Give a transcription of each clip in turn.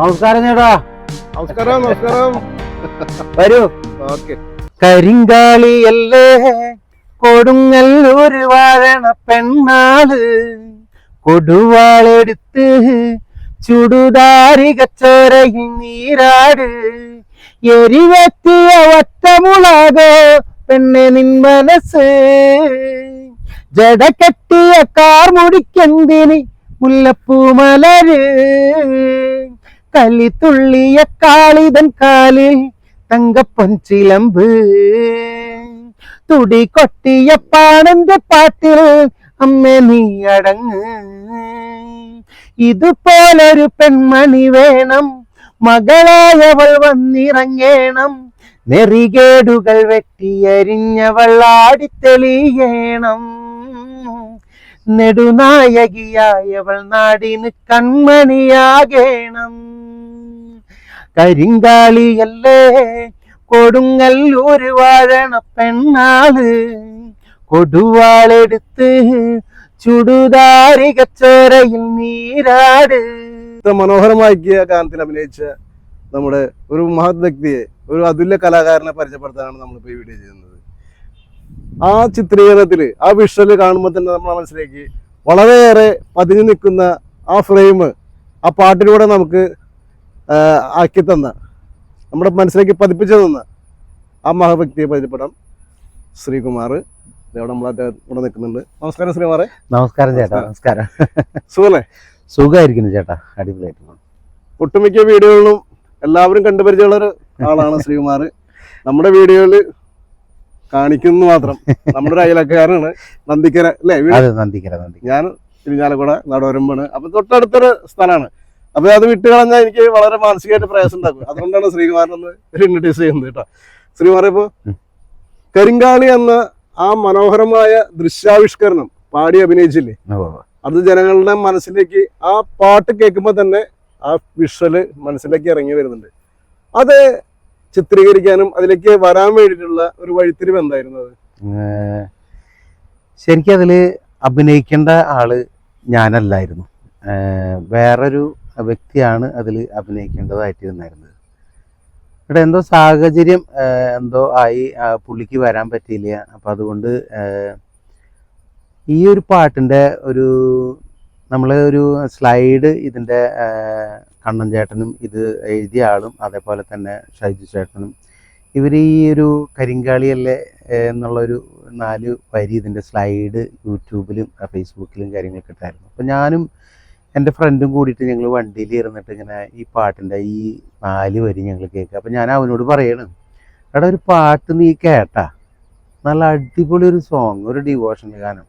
നമസ്കാരം ചേട്ടാ. നമസ്കാരം നമസ്കാരം. വരൂ. ഓക്കെ. കരിങ്കാളിയല്ലേ കൊടുങ്ങല്ലൂര് വാഴണ പെണ്ണാൾ. കൊടുവാളെടുത്ത് ചുടുദാരി കച്ചോരയിൽ നീരാട്. എരിവെത്തിയ ഒറ്റമുളകോ? പെണ്ണെ നിൻ മനസ്സ്. ജട കെട്ടിയ കാർ മുടിക്കെന്തിന് മുല്ലപ്പൂ മലര്? കലിത്തുള്ളിയ കാളിതൻ കാലിൽ തങ്കപ്പൊൻചിലമ്പ് തുടി കൊട്ടിയ പാണന്റെ പാട്ടിൽ അമ്മ നീ അടങ്ങ്. ഇതുപോലൊരു പെൺമണി വേണം മകളായവൾ വന്നിറങ്ങേണം. നെറികേടുകൾ വെട്ടിയരിഞ്ഞവൾ ആടിത്തെളിയണം. നെടുനായകിയായവൾ നാടിന് കൺമണിയാകേണം. കരിങ്കാളിയല്ലേ? കൊടുങ്ങല്ലൂർ വാഴണ പെണ്ണാൾ കൊടുവാളെടുത്ത് ചുടുതാരി കച്ചോരയിൽ നീരാട്. മനോഹരമാക്കിയ ഗാനത്തിൽ അഭിനയിച്ച നമ്മുടെ ഒരു മഹത് വ്യക്തിയെ ഒരു അതുല്യ കലാകാരനെ പരിചയപ്പെടുത്താനാണ് നമ്മളിപ്പോൾ ഈ വീഡിയോ ചെയ്യുന്നത്. ആ ചിത്രീകരണത്തിൽ ആ വിഷ്വൽ കാണുമ്പോൾ തന്നെ നമ്മുടെ മനസ്സിലേക്ക് വളരെയേറെ പതിഞ്ഞു നിൽക്കുന്ന ആ ഫ്രെയിം ആ പാട്ടിലൂടെ നമുക്ക് ആക്കി തന്ന. നമ്മുടെ മനസ്സിലേക്ക് പതിപ്പിച്ചു തന്ന ആ മഹാവ്യക്തിയെ പരിചയപ്പെടാം. ശ്രീകുമാർ. ഇവിടെ നമ്മൾ അദ്ദേഹം ഇവിടെ നിൽക്കുന്നുണ്ട്. നമസ്കാരം ശ്രീകുമാറെ. നമസ്കാരം ചേട്ടാ നമസ്കാരം. സുഖല്ലേ സുഖമായിരിക്കുന്നു ചേട്ടാ അടിപൊളിയായിട്ട്. ഒട്ടുമിക്ക വീഡിയോകളിലും എല്ലാവരും കണ്ടുപരിചയമുള്ള ഒരു ആളാണ് ശ്രീകുമാർ. നമ്മുടെ വീഡിയോയിൽ കാണിക്കുന്നു മാത്രം. നമ്മുടെ ഒരു അയലക്കാരനാണ് നന്ദിക്കര അല്ലേ? നന്ദിക്കര നന്ദി ഞാൻ ഇരിഞ്ഞാലക്കുട നടവരമ്പാണ് അപ്പൊ തൊട്ടടുത്തൊരു സ്ഥലമാണ്. അപ്പൊ അത് വിട്ട് കളഞ്ഞാൽ എനിക്ക് വളരെ മാനസികമായിട്ട് പ്രയാസം ഉണ്ടാക്കും. അതുകൊണ്ടാണ് ശ്രീകുമാരനൊന്ന് ഇൻട്രൊഡ്യൂസ് ചെയ്യുന്നത് കേട്ടോ. ശ്രീകുമാർ ഇപ്പോ കരിങ്കാളി എന്ന ആ മനോഹരമായ ദൃശ്യാവിഷ്കരണം പാടി അഭിനയിച്ചില്ലേ? അത് ജനങ്ങളുടെ മനസ്സിലേക്ക് ആ പാട്ട് കേൾക്കുമ്പോൾ തന്നെ ആ വിഷ്വൽ മനസ്സിലേക്ക് ഇറങ്ങി വരുന്നുണ്ട്. അത് ചിത്രീകരിക്കാനും അതിലേക്ക് വരാൻ വേണ്ടിയിട്ടുള്ള ഒരു വഴിത്തിരിവ് എന്തായിരുന്നു അത്? ശരിക്കും അതിൽ അഭിനയിക്കേണ്ട ആൾ ഞാനല്ലായിരുന്നു. വേറൊരു വ്യക്തിയാണ് അതിൽ അഭിനയിക്കേണ്ടതായിട്ടിരുന്നായിരുന്നത് ഇവിടെ എന്തോ സാഹചര്യം എന്തോ ആയി പുള്ളിക്ക് വരാൻ പറ്റിയില്ല. അപ്പം അതുകൊണ്ട് ഈ ഒരു പാട്ടിന്റെ ഒരു നമ്മൾ ഒരു സ്ലൈഡ് ഇതിന്റെ കണ്ണൻ ചേട്ടനും ഇത് എഴുതിയ ആളും അതേപോലെ തന്നെ ഷൈജു ചേട്ടനും. ഇവർ ഈ ഒരു കരിങ്കാളിയല്ലേ എന്നുള്ളൊരു നാല് വരി ഇതിന്റെ സ്ലൈഡ് യൂട്യൂബിലും ഫേസ്ബുക്കിലും കാര്യങ്ങളൊക്കെ ഇട്ടായിരുന്നു. അപ്പോൾ ഞാനും എന്റെ ഫ്രണ്ടും കൂടിയിട്ട് ഞങ്ങൾ വണ്ടിയിൽ ഇരുന്നിട്ട് ഇങ്ങനെ ഈ പാട്ടിന്റെ ഈ നാല് വരി ഞങ്ങൾ കേൾക്കുക അപ്പം ഞാൻ അവനോട് പറയണം എടാ ഒരു പാട്ട് നീ കേട്ടാ. നല്ല അടിപൊളി ഒരു സോങ് ഒരു ഡിവോഷൻ ഗാനം.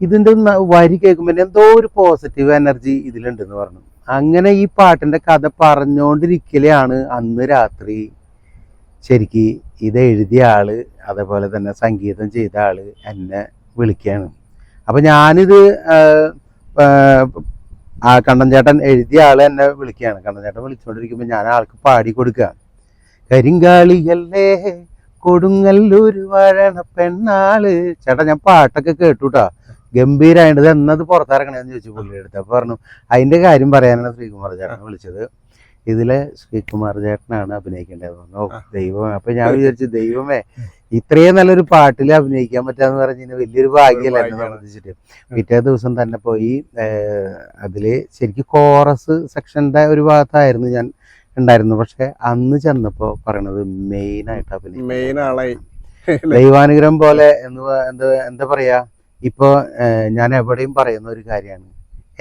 ഇതിന്റെ വരി കേൾക്കുമ്പോൾ എന്തോ ഒരു പോസിറ്റീവ് എനർജി ഇതിലുണ്ടെന്ന് പറഞ്ഞു. അങ്ങനെ ഈ പാട്ടിന്റെ കഥ പറഞ്ഞുകൊണ്ടിരിക്കലെയാണ് അന്ന് രാത്രി. ശരിക്ക് ഇത് എഴുതിയ ആൾ അതേപോലെ തന്നെ സംഗീതം ചെയ്ത ആൾ എന്നെ വിളിക്കുകയാണ് അപ്പം ഞാനിത് ആ കണ്ണൻചേട്ടൻ എഴുതിയ ആൾ എന്നെ വിളിക്കുകയാണ്. കണ്ണൻചേട്ടൻ വിളിച്ചുകൊണ്ടിരിക്കുമ്പോൾ ഞാൻ ആൾക്ക് പാടി കൊടുക്കുക. കരിങ്കാളിയല്ലേ കൊടുങ്ങല്ലൂര് വഴണ പെണ്ണാൾ. ചേട്ടാ ഞാൻ പാട്ടൊക്കെ കേട്ടുട്ടാ. ഗംഭീരായിട്ട് എന്നത് പുറത്തിറങ്ങണേന്ന് ചോദിച്ചു പുള്ളിയുടെ അടുത്ത് അപ്പോൾ പറഞ്ഞു അതിന്റെ കാര്യം പറയാനാണ് ശ്രീകുമാർ ചേട്ടൻ വിളിച്ചത്. ഇതിലെ ശ്രീകുമാർ ചേട്ടനാണ് അഭിനയിക്കേണ്ടത്. പറഞ്ഞു ദൈവമേ. അപ്പൊ ഞാൻ വിചാരിച്ചു ദൈവമേ ഇത്രയും നല്ലൊരു പാട്ടിൽ അഭിനയിക്കാൻ പറ്റാന്ന് പറഞ്ഞാൽ വലിയൊരു ഭാഗ്യമല്ല എന്നെ. സംബന്ധിച്ചിട്ട്. പിറ്റേ ദിവസം തന്നെ പോയി അതിൽ ശരിക്കും കോറസ് സെക്ഷന്റെ ഒരു ഭാഗത്തായിരുന്നു ഞാൻ ഉണ്ടായിരുന്നു പക്ഷെ അന്ന് ചെന്നപ്പോ പറയണത് മെയിൻ ആയിട്ട് അഭിനയിക്കാൻ മെയിൻ ആളായി. ദൈവാനുഗ്രഹം പോലെ എന്ന് എന്താ എന്താ പറയാ? ഇപ്പൊ ഞാൻ എവിടെയും പറയുന്ന ഒരു കാര്യമാണ്.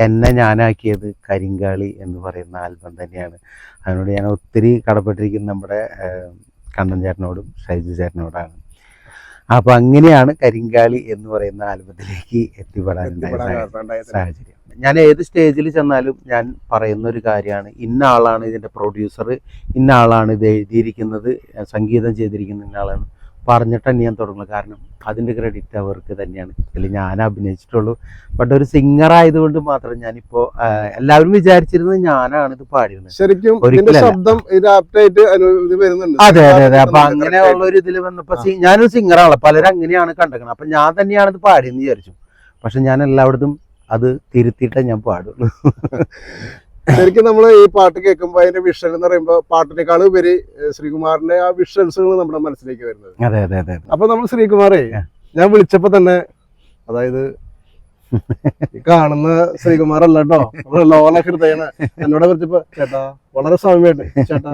എന്നെ ഞാനാക്കിയത് കരിങ്കാളി എന്ന് പറയുന്ന ആൽബം തന്നെയാണ്. അതിനോട് ഞാൻ ഒത്തിരി കടപ്പെട്ടിരിക്കുന്ന നമ്മുടെ കണ്ണൻ ചേട്ടനോടും ഷൈജു ചേട്ടനോടാണ്. അപ്പൊ അങ്ങനെയാണ് കരിങ്കാളി എന്ന് പറയുന്ന ആൽബത്തിലേക്ക് എത്തിപ്പെടാൻ സാഹചര്യം. ഞാൻ ഏത് സ്റ്റേജിൽ ചെന്നാലും ഞാൻ പറയുന്ന ഒരു കാര്യമാണ്. ഇന്ന ആളാണ് ഇതിന്റെ പ്രൊഡ്യൂസർ ഇന്ന ആളാണ് ഇത് എഴുതിയിരിക്കുന്നത് സംഗീതം ചെയ്തിരിക്കുന്ന ഇന്ന ആളാണ്. പറഞ്ഞിട്ട് തന്നെ ഞാൻ തുടങ്ങുള്ളൂ കാരണം അതിന്റെ ക്രെഡിറ്റ് അവർക്ക് തന്നെയാണ്. ഇതിൽ ഞാൻ അഭിനയിച്ചിട്ടുള്ളൂ. ബട്ട് ഒരു സിംഗർ ആയതുകൊണ്ട് മാത്രം ഞാനിപ്പോ എല്ലാവരും വിചാരിച്ചിരുന്നത് ഞാനാണ് ഇത് പാടിയിരുന്നത് ശരിക്കും ശബ്ദം അതെ അതെ അതെ. അപ്പൊ അങ്ങനെ ഉള്ള ഒരു ഇതിൽ വന്നപ്പോ ഞാനൊരു ഞാനൊരു സിംഗറാണ് പലരും അങ്ങനെയാണ് കണ്ടേക്കണം അപ്പൊ ഞാൻ തന്നെയാണ് ഇത് പാടിയെന്ന് വിചാരിച്ചു. പക്ഷെ ഞാൻ എല്ലായിടത്തും അത് തിരുത്തിയിട്ടേ ഞാൻ പാടുള്ളൂ. ശരിക്കും നമ്മൾ ഈ പാട്ട് കേൾക്കുമ്പോൾ അതിന്റെ വിഷ്വൽ എന്ന് പറയുമ്പോൾ പാട്ടിനേക്കാൾ ഉപരി ശ്രീകുമാറിന്റെ ആ വിഷ്വൽസുകൾ നമ്മുടെ മനസ്സിലേക്ക് വരുന്നത്. അതെ അതെ അതെ അപ്പൊ നമ്മൾ ശ്രീകുമാറേ ഞാൻ വിളിച്ചപ്പോ തന്നെ അതായത് കാണുന്ന ശ്രീകുമാർ അല്ല കേട്ടോ നമ്മുടെ ലോല ഹൃദയന. എന്നോട് വിളിച്ചപ്പോ ചേട്ടാ വളരെ സൗമ്യമായിട്ട്. ചേട്ടാ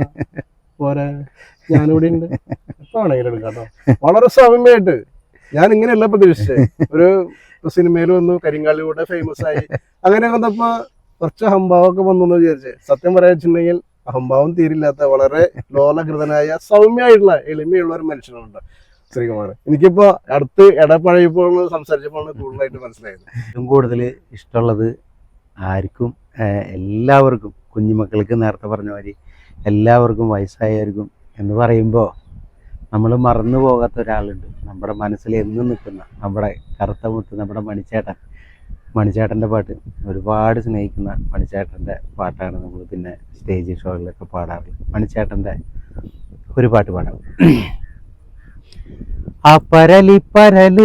പോരെ. ഞാനിവിടെ ഉണ്ട്. എടുക്കാം കേട്ടോ. വളരെ സൗമ്യമായിട്ട്. ഞാൻ ഇങ്ങനെയല്ല പ്രതീക്ഷിച്ചത്. ഒരു സിനിമയിൽ വന്നു കരിങ്കാളിലൂടെ ഫേമസ് ആയി. അങ്ങനെ വന്നപ്പോ കുറച്ച് അഹംഭാവമൊക്കെ വന്നു വിചാരിച്ചേ. സത്യം പറയാ വെച്ചിട്ടുണ്ടെങ്കിൽ അഹംഭാവം തീരില്ലാത്ത വളരെ ലോലകൃതനായ സൗമ്യമായിട്ടുള്ള എളിമയുള്ള ഒരു മനുഷ്യനുണ്ട് ശ്രീകുമാർ. എനിക്കിപ്പോ അടുത്ത് ഇടപഴകിയപ്പോൾ സംസാരിച്ചപ്പോൾ കൂടുതലായിട്ട് മനസ്സിലായത്. ഏറ്റവും കൂടുതൽ ഇഷ്ടമുള്ളത് ആർക്കും എല്ലാവർക്കും കുഞ്ഞുമക്കൾക്ക് നേരത്തെ പറഞ്ഞ മാതിരി എല്ലാവർക്കും വയസ്സായവർക്കും എന്ന് പറയുമ്പോൾ നമ്മൾ മറന്നു പോകാത്ത ഒരാളുണ്ട്. നമ്മുടെ മനസ്സിൽ എന്നും നിൽക്കുന്ന നമ്മുടെ കറുത്ത മുത്ത് നമ്മുടെ മണിച്ചേട്ടൻ മണിച്ചേട്ടന്റെ പാട്ട്. ഒരുപാട് സ്നേഹിക്കുന്ന മണിച്ചേട്ടന്റെ പാട്ടാണ് നമ്മൾ പിന്നെ സ്റ്റേജ് ഷോകളിലൊക്കെ പാടാറുള്ളത്. മണിച്ചേട്ടന്റെ ഒരു പാട്ട് പാടാം. ആ പരലി പരൽ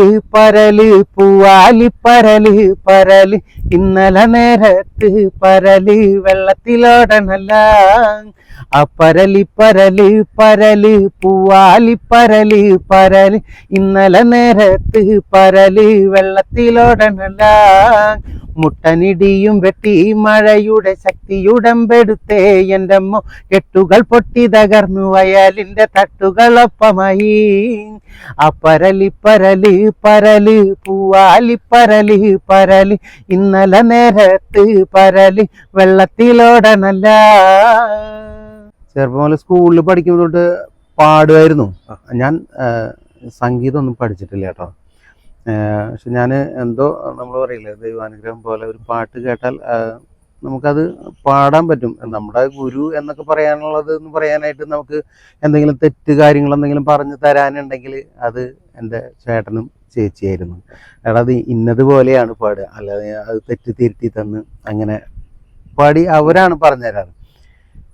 പൂവാലി പരൽ പരൽ ഇന്നലെ നേരത്ത് പരൽ വെള്ളത്തിലോടണല്ല ആ പരലി പരൽ പൂവാലി പരൽ പരൽ ഇന്നലെ നേരത്ത് പരൽ വെള്ളത്തിലോടണല്ല മുട്ടനിടിയും വെട്ടി മഴയുടെ ശക്തിയുടമ്പെടുത്തേ. എന്റെ അമ്മ കെട്ടുകൾ പൊട്ടി തകർന്നു. വയലിന്റെ തട്ടുകളൊപ്പമായി. അപ്പരലി പരലി പരലി പൂവാലി പരലി പരലി ഇന്നലെ നേരത്ത് പരലി വെള്ളത്തിലോടനല്ല ചെറുപ്പം മുതൽ സ്കൂളിൽ പഠിക്കുമ്പോൾ തൊട്ട് പാടുമായിരുന്നു. ഞാൻ സംഗീതമൊന്നും പഠിച്ചിട്ടില്ല കേട്ടോ. പക്ഷെ ഞാൻ എന്തോ നമ്മൾ പറയില്ലേ ദൈവാനുഗ്രഹം പോലെ ഒരു പാട്ട് കേട്ടാൽ നമുക്കത് പാടാൻ പറ്റും. നമ്മുടെ ഗുരു എന്നൊക്കെ പറയാനുള്ളത് എന്ന് പറയാനായിട്ട് നമുക്ക് എന്തെങ്കിലും തെറ്റ് കാര്യങ്ങൾ എന്തെങ്കിലും പറഞ്ഞു തരാനുണ്ടെങ്കിൽ അത് എന്റെ ചേട്ടനും ചേച്ചിയായിരുന്നു. എടാ അത് ഇന്നതുപോലെയാണ് പാടുക. അല്ലാതെ അത് തെറ്റ് തിരുത്തി തന്ന് അങ്ങനെ പാടി അവരാണ് പറഞ്ഞു തരാറ്.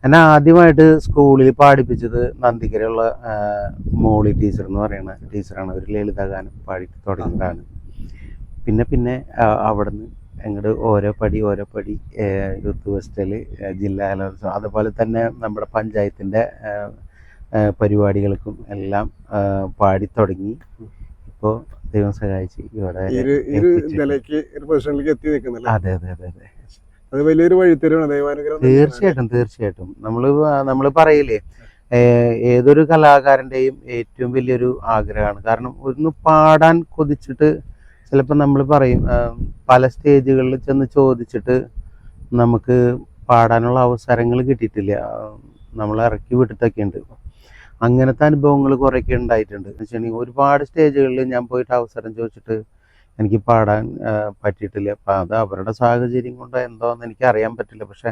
എന്നെ ആദ്യമായിട്ട് സ്കൂളിൽ പാടിപ്പിച്ചത് നന്ദിക്കരയുള്ള മോളി ടീച്ചർ എന്ന് പറയുന്ന ടീച്ചറാണ്. ഒരു ലളിതഗാനം പാടി തുടങ്ങിയതാണ്. പിന്നെ പിന്നെ അവിടുന്ന് ഞങ്ങളുടെ ഓരോ പടി ഓരോ പടി യൂത്ത് ഫെസ്റ്റിവൽ ജില്ലാ കലോത്സവം അതുപോലെ തന്നെ നമ്മുടെ പഞ്ചായത്തിന്റെ പരിപാടികൾക്കും എല്ലാം പാടി തുടങ്ങി. ഇപ്പോൾ ദൈവം സഹായിച്ച് ഇവിടെ അതെ അതെ അതെ അതെ. അത് വലിയൊരു വഴിത്തിരിവാണ്. ദൈവാനുഗ്രഹം. തീർച്ചയായിട്ടും തീർച്ചയായിട്ടും. നമ്മൾ നമ്മൾ പറയില്ലേ ഏതൊരു കലാകാരന്റെയും ഏറ്റവും വലിയൊരു ആഗ്രഹമാണ്. കാരണം ഒന്ന് പാടാൻ കൊതിച്ചിട്ട് ചിലപ്പോൾ നമ്മൾ പറയും പല സ്റ്റേജുകളിൽ ചെന്ന് ചോദിച്ചിട്ട് നമുക്ക് പാടാനുള്ള അവസരങ്ങൾ കിട്ടിയിട്ടില്ല. നമ്മൾ ഇറക്കി വിട്ടിട്ടൊക്കെ ഉണ്ട് അങ്ങനത്തെ അനുഭവങ്ങൾ കുറേയൊക്കെ ഉണ്ടായിട്ടുണ്ട്. എന്ന് വെച്ചിട്ടുണ്ടെങ്കിൽ ഒരുപാട് സ്റ്റേജുകളിൽ ഞാൻ പോയിട്ട് അവസരം ചോദിച്ചിട്ട് എനിക്ക് പാടാൻ പറ്റിയിട്ടില്ല. അപ്പം അത് അവരുടെ സാഹചര്യം കൊണ്ട് എന്തോന്ന് എനിക്ക് അറിയാൻ പറ്റില്ല. പക്ഷേ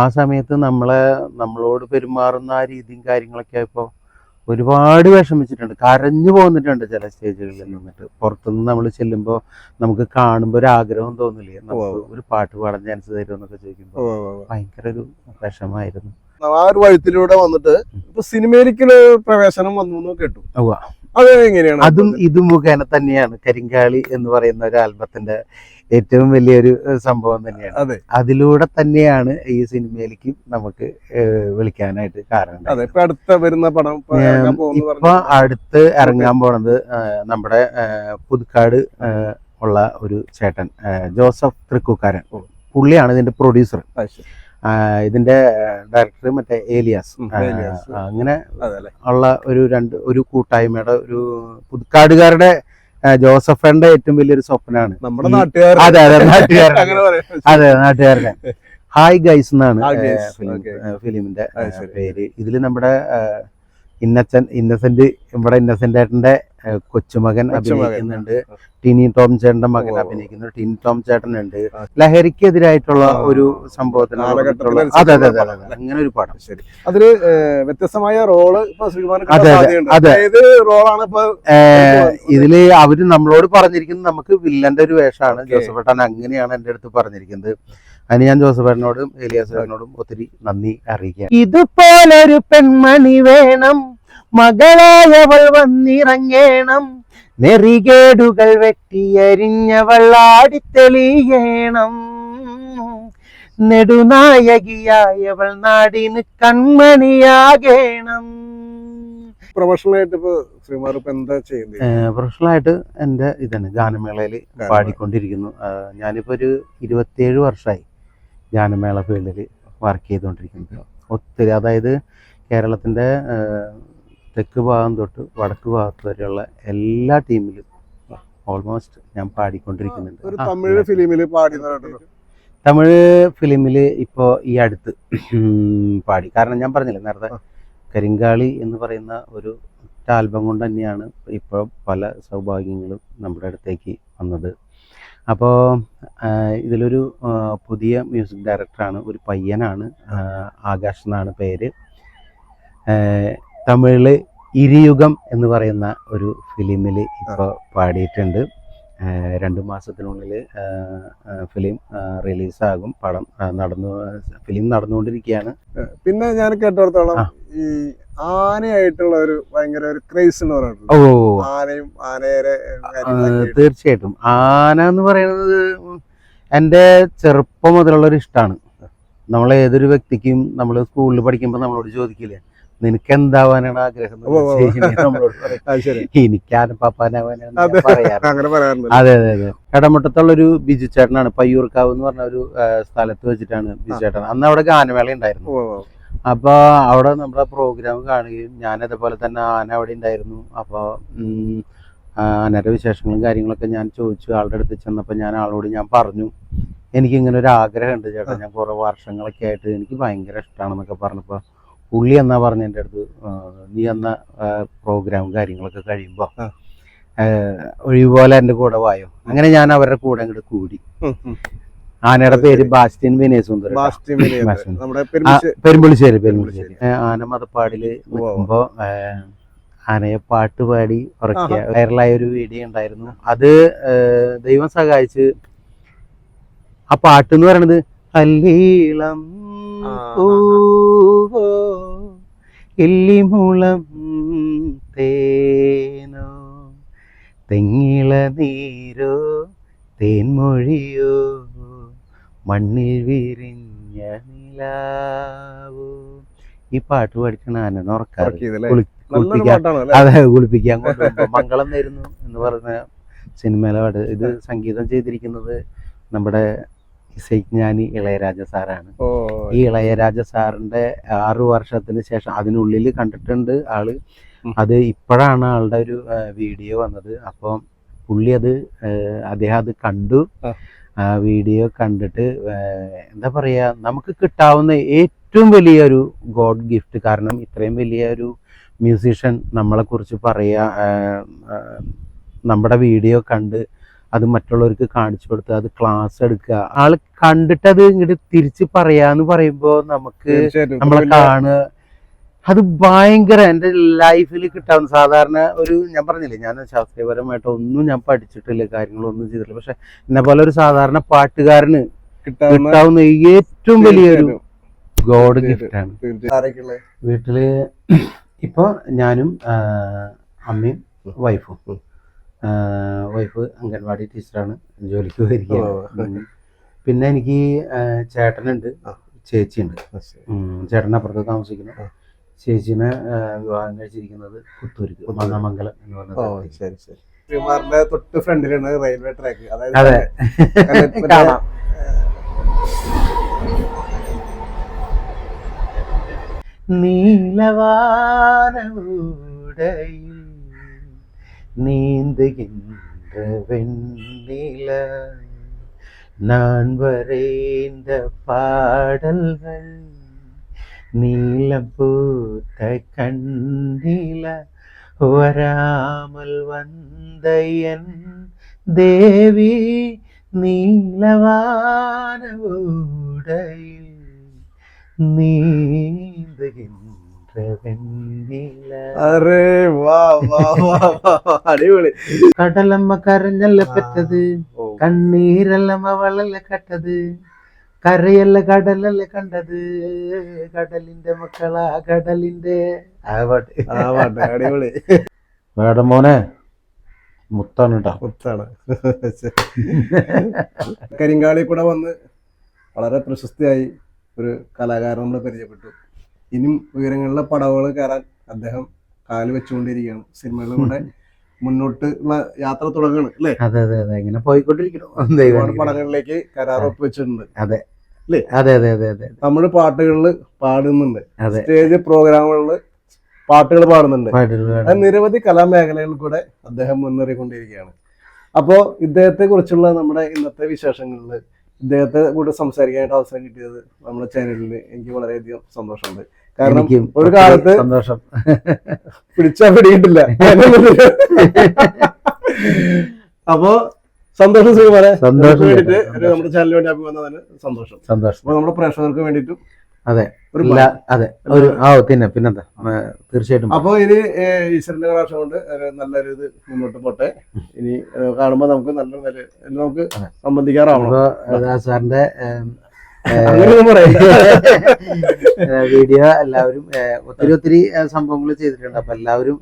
ആ സമയത്ത് നമ്മളെ നമ്മളോട് പെരുമാറുന്ന ആ രീതിയും കാര്യങ്ങളൊക്കെ ഇപ്പോൾ ഒരുപാട് വിഷമിച്ചിട്ടുണ്ട്. കരഞ്ഞു പോന്നിട്ടുണ്ട് ചില സ്റ്റേജുകളിൽ നിന്നിട്ട്. പുറത്തുനിന്ന് നമ്മൾ ചെല്ലുമ്പോൾ നമുക്ക് കാണുമ്പോൾ ഒരു ആഗ്രഹം തോന്നില്ലേ? നമുക്ക് ഒരു പാട്ട് പാടാൻ ചാൻസ് തരുമെന്നൊക്കെ ചോദിക്കുമ്പോൾ. ഭയങ്കര ഒരു വിഷമായിരുന്നു ആ ഒരു വഴുത്തിലൂടെ വന്നിട്ട് ഇപ്പൊ സിനിമയിലേക്ക് പ്രവേശനം വന്നു കേട്ടു. ഉവ്വ. എങ്ങനെയാണ്? അതും ഇത് മുഖേന തന്നെയാണ്. കരിങ്കാളി എന്ന് പറയുന്ന ഒരു ആൽബത്തിന്റെ ഏറ്റവും വലിയൊരു സംഭവം തന്നെയാണ്. അതെ. അതിലൂടെ തന്നെയാണ് ഈ സിനിമയിലേക്ക് നമുക്ക് വിളിക്കാനായിട്ട് കാരണം അടുത്ത വരുന്ന പടം ഇപ്പൊ അടുത്ത് ഇറങ്ങാൻ പോണത് നമ്മുടെ പുതുക്കാട് ഉള്ള ഒരു ചേട്ടൻ ജോസഫ് തൃക്കൂക്കാരൻ. പുള്ളിയാണ് ഇതിന്റെ പ്രൊഡ്യൂസർ. ഇതിന്റെ ഡയറക്ടർ മറ്റേ ഏലിയാസ്. അങ്ങനെ ഉള്ള ഒരു രണ്ട് ഒരു കൂട്ടായ്മയുടെ ഒരു പുതുക്കാടുകാരുടെ ജോസഫന്റെ ഏറ്റവും വലിയൊരു സ്വപ്നമാണ്. നമ്മുടെ നാട്ടുകാർ അതെ അതെ നാട്ടുകാരുടെ. അതെ നാട്ടുകാരുടെ. ഹായ് ഗൈസ് എന്നാണ് ഫിലിമിന്റെ. പേര്. ഇതിൽ നമ്മുടെ ഇന്നസെന്റ് ഇന്നസെന്റ് ഇവിടെ ഇന്നസെന്റ് ഏട്ടന്റെ കൊച്ചുമകൻ. അഭിനയിക്കുന്നുണ്ട്. ടിനി ടോം ചേട്ടന്റെ മകൻ. അഭിനയിക്കുന്നുണ്ട് ടിനി ടോം ചേട്ടൻ ഉണ്ട്. ലഹരിക്കെതിരായിട്ടുള്ള ഒരു സംഭവത്തിന് അതെ അതെ അതെ അങ്ങനെ ഒരു പാഠം ശരി. അതിൽ വ്യത്യസ്തമായ റോൾ അതെ, അതെ. റോളാണ് ഇപ്പൊ ഇതിൽ അവർ നമ്മളോട് പറഞ്ഞിരിക്കുന്നത് നമുക്ക് വില്ലന്റെ ഒരു വേഷമാണ്. ജോസഫ് ഏട്ടൻ അങ്ങനെയാണ് എന്റെ അടുത്ത് പറഞ്ഞിരിക്കുന്നത്. അതിന് ഞാൻ ജോസഫ് ഏട്ടനോടും ഏലിയാസ് ഏട്ടനോടും ഒത്തിരി നന്ദി അറിയിക്കാം ഇതുപോലൊരു പെൺമണി വേണം. മകളായവൾ വന്നിറങ്ങേണം. നെറികേടുകൾ വെട്ടിയരിഞ്ഞവൾ തെളിയേണം നെടുനായകിയായവൾ നാടിന് കൺമണിയാകേണം. പ്രൊഫഷണൽ ആയിട്ട് ഇപ്പൊ ശ്രീമാർ ഇപ്പൊ എന്താ ചെയ്യുന്നത്? പ്രൊഫഷണലായിട്ട് എന്റെ ഇതാണ് ഗാനമേളയിൽ പാടിക്കൊണ്ടിരിക്കുന്നു. ഞാനിപ്പോ ഞാനിപ്പോൾ ഒരു ഇരുപത്തിയേഴ് വർഷമായി ഗാനമേള ഫീൽഡിൽ വർക്ക് ചെയ്തുകൊണ്ടിരിക്കുന്നത് ഒത്തിരി അതായത് കേരളത്തിന്റെ തെക്ക് ഭാഗം തൊട്ട് വടക്ക് ഭാഗത്ത് വരെയുള്ള എല്ലാ ടീമിലും ഓൾമോസ്റ്റ് ഞാൻ പാടിക്കൊണ്ടിരിക്കുന്നുണ്ട്. തമിഴ് ഫിലിമിൽ തമിഴ് ഫിലിമിൽ ഇപ്പോൾ ഈ അടുത്ത് പാടി. കാരണം ഞാൻ പറഞ്ഞില്ലേ നേരത്തെ കരിങ്കാളി എന്ന് പറയുന്ന ഒരു ആൽബം കൊണ്ട് തന്നെയാണ് ഇപ്പോൾ പല സൗഭാഗ്യങ്ങളും നമ്മുടെ അടുത്തേക്ക് വന്നത്. അപ്പോൾ ഇതിലൊരു പുതിയ മ്യൂസിക് ഡയറക്ടറാണ് ഒരു പയ്യനാണ് ആകാശ് എന്നാണ് പേര്. ആ, തമിഴിൽ ഇരിയുഗം എന്ന് പറയുന്ന ഒരു ഫിലിമിൽ ഇപ്പോൾ പാടിയിട്ടുണ്ട്. രണ്ടു മാസത്തിനുള്ളിൽ ഫിലിം റിലീസാകും. പടം നടന്നു ഫിലിം നടന്നുകൊണ്ടിരിക്കുകയാണ്. പിന്നെ ഞാൻ കേട്ടിടത്തോളം ഈ ആനയായിട്ടുള്ള ഒരു ഭയങ്കര ഒരു ക്രേസ് എന്ന് പറയുന്നത് ഓ. ആനയും ആനയുടെ തീർച്ചയായിട്ടും. ആന എന്ന് പറയുന്നത് എന്റെ ചെറുപ്പം മുതലുള്ള ഒരു ഇഷ്ടമാണ് നമ്മൾ ഏതൊരു വ്യക്തിക്കും നമ്മൾ സ്കൂളിൽ പഠിക്കുമ്പോൾ നമ്മളോട് ചോദിക്കില്ലേ നിനക്ക് എന്താവാനാണ് ആഗ്രഹം? എന്ന് പപ്പാനാവാനാണ് അത്. അതെ. അതെ കടമുട്ടത്തുള്ള ഒരു ബിജു ചേട്ടനാണ് പയ്യൂർക്കാവ് എന്ന് പറഞ്ഞ ഒരു സ്ഥലത്ത് വെച്ചിട്ടാണ് ബിജു ചേട്ടൻ. അന്ന് അവിടെ ഗാനമേള ഉണ്ടായിരുന്നു. അപ്പോൾ അവിടെ നമ്മുടെ പ്രോഗ്രാം കാണുകയും ഞാൻ അതേപോലെ തന്നെ ആന അവിടെ ഉണ്ടായിരുന്നു. അപ്പോൾ ആനയുടെ വിശേഷങ്ങളും കാര്യങ്ങളൊക്കെ ഞാൻ ചോദിച്ചു. ആളുടെ അടുത്ത് ചെന്നപ്പോൾ ഞാൻ ആളോട് ഞാൻ പറഞ്ഞു എനിക്കിങ്ങനെ ഒരു ആഗ്രഹമുണ്ട് ചേട്ടാ ഞാൻ കുറേ വർഷങ്ങളൊക്കെ ആയിട്ട് എനിക്ക് ഭയങ്കര ഇഷ്ടമാണെന്നൊക്കെ പറഞ്ഞപ്പോൾ പുള്ളി എന്നാ പറഞ്ഞ എന്റെ അടുത്ത് നീ എന്ന പ്രോഗ്രാം കാര്യങ്ങളൊക്കെ കഴിയുമ്പോൾ. ഒഴിവുപോലെ എന്റെ കൂടെ വായോ. അങ്ങനെ ഞാൻ അവരുടെ കൂടെ അങ്ങോട്ട് കൂടി. ആനയുടെ പേര് ബാസ്റ്റിൻ വിനയ സുന്ദരൻ പെരുമ്പുളിശ്ശേരി പെരുമ്പുളിശ്ശേരി. ആന മതപ്പാടിൽ നിൽക്കുമ്പോ ഏ, ആനയെ പാട്ട് പാടി ഉറക്കിയ വൈറലായ ഒരു വീഡിയോ ഉണ്ടായിരുന്നു. അത് ദൈവം സഹായിച്ച് ആ പാട്ട് എന്ന് പറയണത് അല്ലീളം. പൂവോ എല്ലിമുളം തേനോ തെങ്ങിള നീരോ തേൻമൊഴിയോ മണ്ണിൽ വിരിഞ്ഞ നിലാവോ. ഈ പാട്ട് പഠിക്കണ ആനനെ ഉറക്കാറ് കുളിപ്പിക്കാൻ അതെ കുളിപ്പിക്കാൻ മംഗളം നേരുന്നു എന്ന് പറഞ്ഞ സിനിമയിലെ പാട്ട്. ഇത് സംഗീതം ചെയ്തിരിക്കുന്നത് നമ്മുടെ ഇസൈജ്ഞാനി ഇളയരാജ സാറാണ്. ഈ ഇളയരാജ സാറിന്റെ ആറു വർഷത്തിന് ശേഷം അതിനുള്ളിൽ കണ്ടിട്ടുണ്ട് ആൾ. അത് ഇപ്പോഴാണ് ആളുടെ ഒരു വീഡിയോ വന്നത്. അപ്പം പുള്ളി അത് അദ്ദേഹം അത് കണ്ടു. ആ. വീഡിയോ കണ്ടിട്ട് എന്താ പറയാ നമുക്ക് കിട്ടാവുന്ന ഏറ്റവും വലിയൊരു ഗോഡ് ഗിഫ്റ്റ്. കാരണം ഇത്രയും വലിയ ഒരു മ്യൂസീഷ്യൻ നമ്മളെ കുറിച്ച് പറയാ നമ്മുടെ വീഡിയോ കണ്ട് അത് മറ്റുള്ളവർക്ക് കാണിച്ചു കൊടുത്ത് അത് ക്ലാസ് എടുക്കുക. ആൾ കണ്ടിട്ട് അത് ഇങ്ങോട്ട് തിരിച്ച് പറയാന്ന് പറയുമ്പോ നമുക്ക് നമ്മളെ കാണുക. അത് ഭയങ്കര എന്റെ ലൈഫിൽ കിട്ടാവുന്ന സാധാരണ ഒരു ഞാൻ പറഞ്ഞില്ലേ ഞാൻ ശാസ്ത്രീയപരമായിട്ട് ഒന്നും ഞാൻ പഠിച്ചിട്ടില്ല കാര്യങ്ങളൊന്നും ചെയ്തിട്ടില്ല. പക്ഷെ എന്നെ പോലെ ഒരു സാധാരണ പാട്ടുകാരന് കിട്ടാവുന്ന ഏറ്റവും വലിയൊരു ഗോഡ് ഗിഫ്റ്റാണ് വീട്ടിൽ ഇപ്പൊ ഞാനും അമ്മയും വൈഫും. വൈഫ് അംഗൻവാടി ടീച്ചറാണ്. ജോലിക്ക് പോയിരിക്കുകയാണ്. പിന്നെ എനിക്ക് ചേട്ടനുണ്ട്. ചേച്ചിയുണ്ട്. ചേട്ടനപ്പുറത്ത് ചേട്ടൻ അപ്പുറത്ത് താമസിക്കുന്നു. ചേച്ചിനെ വിവാഹം കഴിച്ചിരിക്കുന്നത് പുത്തൂർക്ക്. മണ്ണമംഗലം എന്ന് ഓ പറഞ്ഞ ശരി ശരി. ശ്രീമാറിന്റെ തൊട്ട് ഫ്രണ്ടിലാണ് റെയിൽവേ ട്രാക്ക്. അതായത് അതെ. കാണാം. நீந்துகின்ற வெண்ணில நான் வரைந்த பாடல்கள் நீலம் பூத்த கண்ணில வராமல் வந்த என் தேவி நீலவான ஊடையில் நீந்துகின்ற അറേ വാ വാ വാ വാ, വാ. അടിപൊളി. കടലമ്മ കരഞ്ഞല്ല പെറ്റത്. കണ്ണീരല്ലമ്മ വളല്ല അവളല്ല കട്ടത്. കരയല്ല കടലല്ല കണ്ടത്. കടലിന്റെ മക്കളാ കടലിന്റെ. അടിപൊളി. വേടം മോനെ മുത്താണ് കേട്ടോ മുത്താണ്. കരിങ്കാളി കൂടെ വന്ന് വളരെ പ്രശസ്തിയായി ഒരു കലാകാരൻ നമ്മൾ പരിചയപ്പെട്ടു. ഇനിയും ഉയരങ്ങളിലെ പടവുകൾ കയറാൻ അദ്ദേഹം കാൽ വെച്ചുകൊണ്ടിരിക്കുകയാണ്. സിനിമകളിലൂടെ മുന്നോട്ടുള്ള യാത്ര തുടങ്ങുകയാണ് അല്ലേ? അതെ അതെ അതെ. ഇങ്ങനെ പോയിക്കൊണ്ടിരിക്കണം ഒരുപാട്. പടങ്ങളിലേക്ക് കരാർ ഒപ്പുവെച്ചിട്ടുണ്ട്. അതെ. അല്ലേ? അതെ അതെ അതെ അതെ തമിഴ് പാട്ടുകളിൽ പാടുന്നുണ്ട്. സ്റ്റേജ് പ്രോഗ്രാമുകളിൽ പാട്ടുകൾ പാടുന്നുണ്ട്. അത് നിരവധി കലാമേഖലകളിൽ കൂടെ അദ്ദേഹം മുന്നേറിക്കൊണ്ടിരിക്കുകയാണ്. അപ്പോൾ ഇദ്ദേഹത്തെ കുറിച്ചുള്ള നമ്മുടെ ഇന്നത്തെ വിശേഷങ്ങളിൽ ഇദ്ദേഹത്തെ കൂടെ സംസാരിക്കാനായിട്ട് അവസരം കിട്ടിയത് നമ്മുടെ ചാനലിൽ എനിക്ക് വളരെയധികം സന്തോഷമുണ്ട്. കാരണം ഒരു കാലത്ത് സന്തോഷം. പിടിച്ചാ പിടിയിട്ടില്ല. അപ്പോ സന്തോഷം ശ്രീമാരെ സന്തോഷം വേണ്ടിട്ട് നമ്മുടെ ചാനലിന് വേണ്ടി അഭി വന്നതിന് സന്തോഷം. സന്തോഷം. അപ്പൊ നമ്മുടെ പ്രേക്ഷകർക്ക് വേണ്ടിയിട്ടും അതെ. അതെ. ഒരു ആ പിന്നെ പിന്നെന്താ? തീർച്ചയായിട്ടും. അപ്പൊ ഇനി ഈശ്വരന്റെ കടാക്ഷം കൊണ്ട് നല്ലൊരു ഇത് മുന്നോട്ട് പോട്ടെ. ഇനി കാണുമ്പോൾ കാണുമ്പോ നമുക്ക് നല്ല നല്ല നമുക്ക്. സംബന്ധിക്കാറാവണം. സാറിന്റെ വീഡിയോ എല്ലാവരും ഒത്തിരി ഒത്തിരി സംഭവങ്ങൾ ചെയ്തിട്ടുണ്ട്. അപ്പൊ എല്ലാവരും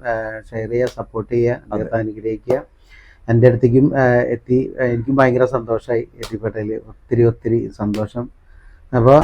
ഷെയർ ചെയ്യുക സപ്പോർട്ട് ചെയ്യുക അദ്ദേഹത്തെ അനുഗ്രഹിക്കുക. എന്റെ അടുത്തേക്കും എത്തി എനിക്കും ഭയങ്കര സന്തോഷമായി എത്തിപ്പെട്ടതിൽ ഒത്തിരി ഒത്തിരി സന്തോഷം. അപ്പോൾ